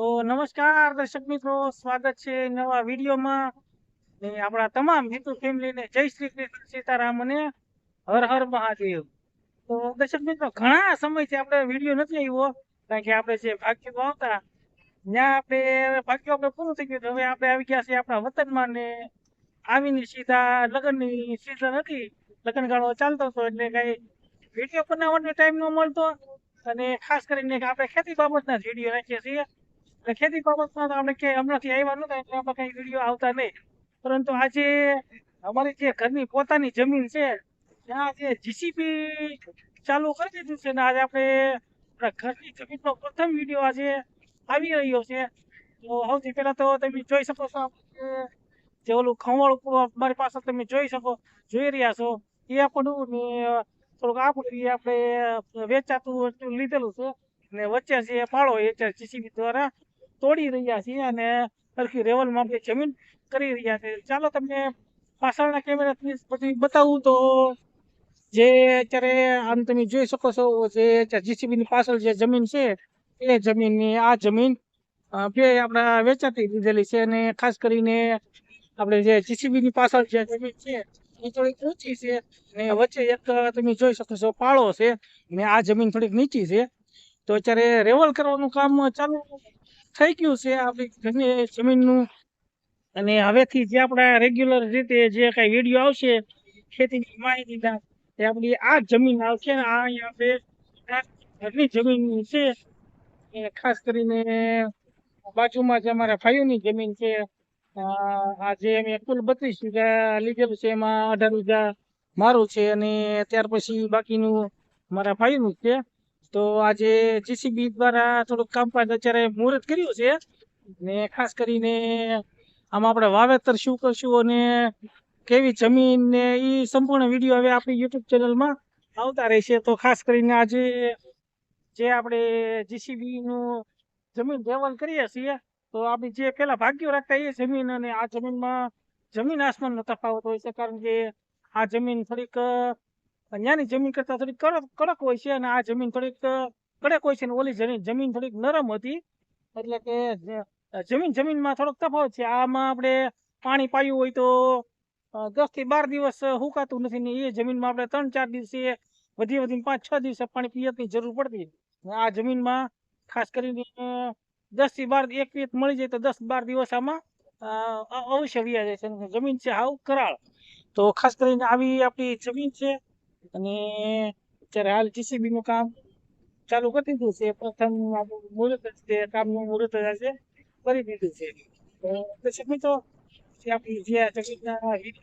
તો નમસ્કાર, દર્શક મિત્રો. સ્વાગત છે નવા વિડીયોમાં. ને આપણા તમામ હિન્દુ ફેમિલીને જય શ્રી કૃષ્ણ, સીતારામ અને હર હર મહાદેવ. તો દર્શક મિત્રો, ઘણા સમયથી આપણે વીડિયો નથી આવ્યો, કારણ કે આપણે જે ભાગ્યમાં આવતા ત્યાં આપણે ભાગ્ય આપણે પૂરું થઈ ગયું. હવે આપણે આવી ગયા છીએ આપણા વતનમાં ને આવીને સીધા લગ્નની સીઝન હતી. લગ્ન ગાળો ચાલતો હતો એટલે કઈ વીડિયો બનાવવાનો ટાઈમ ન મળતો. અને ખાસ કરીને આપણે ખેતી બાબતના જ વીડિયો રાખીએ છીએ. એટલે ખેતી બાબતમાં આપણે ક્યાંય હમણાંથી આવ્યા નતા એટલે આપણે કઈ વીડિયો આવતા નહીં. પરંતુ આજે અમારી જે ઘરની પોતાની જમીન છે, ત્યાં જે જીસીપી ચાલુ કરી દીધું છે ને આજે આપણે ઘરની જમીનનો પ્રથમ વીડિયો આજે આવી રહ્યો છે. તો સૌથી પહેલાં તો તમે જોઈ શકો છો જે ઓલું ખમણ મારી પાસે તમે જોઈ શકો, જોઈ રહ્યા છો. એ આપણું થોડુંક આપણું આપણે વેચાતું લીધેલું છે. ને વચ્ચે જે પાળો એ જીસીબી દ્વારા તોડી રહ્યા છીએ અને સરખી રેવલ આપણે જમીન કરી રહ્યા છે. ચાલો તમને પાછળના કેમેરા પછી બતાવું તો જે અત્યારે આમ તમે જોઈ શકો છો, જે જીસીબીની પાછળ જે જમીન છે, એ જમીનની આ જમીન બે આપણા વેચાતી લીધેલી છે અને ખાસ કરીને આપણે જે જીસીબી ની પાછળ જે જમીન છે, એ થોડીક ઊંચી છે ને વચ્ચે એક તમે જોઈ શકો છો પાળો છે ને આ જમીન થોડીક નીચી છે. તો અત્યારે રેવલ કરવાનું કામ ચાલુ થઈ ગયું છે આપણી જમીનનું. અને હવેથી જે આપણા રેગ્યુલર રીતે જે કઈ વીડિયો આવશે ખેતીની માહિતીના એ આપણી આ જમીન આવશે. ને આ અહીંયા આપણે ઘરની જમીન છે. એ ખાસ કરીને બાજુમાં જે અમારા ભાઈઓની જમીન છે અ, આ જે અમે કુલ બત્રીસ વીઘા લીધેલું છે એમાં અઢાર વીઘા મારું છે. અને ત્યાર પછી બાકીનું મારા ભાઈનું છે. તો આજે જીસીબી દ્વારા થોડુંક કામકાજ અત્યારે મુહૂર્ત કર્યું છે. ને ખાસ કરીને આમાં આપણે વાવેતર શું કરશું અને કેવી જમીન ને એ સંપૂર્ણ વીડિયો હવે આપણી યુટ્યુબ ચેનલમાં આવતા રહેશે. તો ખાસ કરીને આજે જે આપણે જીસીબી નું જમીન લેવલ કરીએ છીએ, તો આપણે જે પેલા ભાગ્યો રાખતા એ જમીન અને આ જમીનમાં જમીન આસમાનનો તફાવત હોય છે. કારણ કે આ જમીન થોડીક અહીંયાની જમીન કરતા થોડીક કડક હોય છે અને આ જમીન થોડીક કડક હોય છે અને ઓલી જમીન જમીન થોડીક નરમ હતી. એટલે કે જમીન જમીનમાં થોડોક તફાવત છે. આમાં આપણે પાણી પાયું હોય તો દસથી બાર દિવસ હુકાતું નથી ને એ જમીનમાં આપણે ત્રણ ચાર દિવસે વધી વધીને પાંચ છ દિવસે પાણી પિયતની જરૂર પડતી. આ જમીનમાં ખાસ કરીને દસથી બાર એક પિયત મળી જાય તો દસ બાર દિવસ આમાં અવશ્ય વ્યાજ છે. જમીન છે હાવ કરાળ. તો ખાસ કરીને આવી આપણી જમીન છે અને અત્યારે હાલ જીસીબી નું કામ ચાલુ કરી દીધું છે. પ્રથમ મુહૂર્ત જ છે, કામનું મુહૂર્ત જ કરી દીધું છે. પછી મિત્રો આપણી જે જમીનના હિત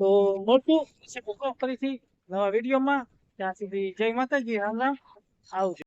તો મોટું ફરીથી નવા વિડીયોમાં ત્યાં સુધી જય માતાજી. રામ. આવજો.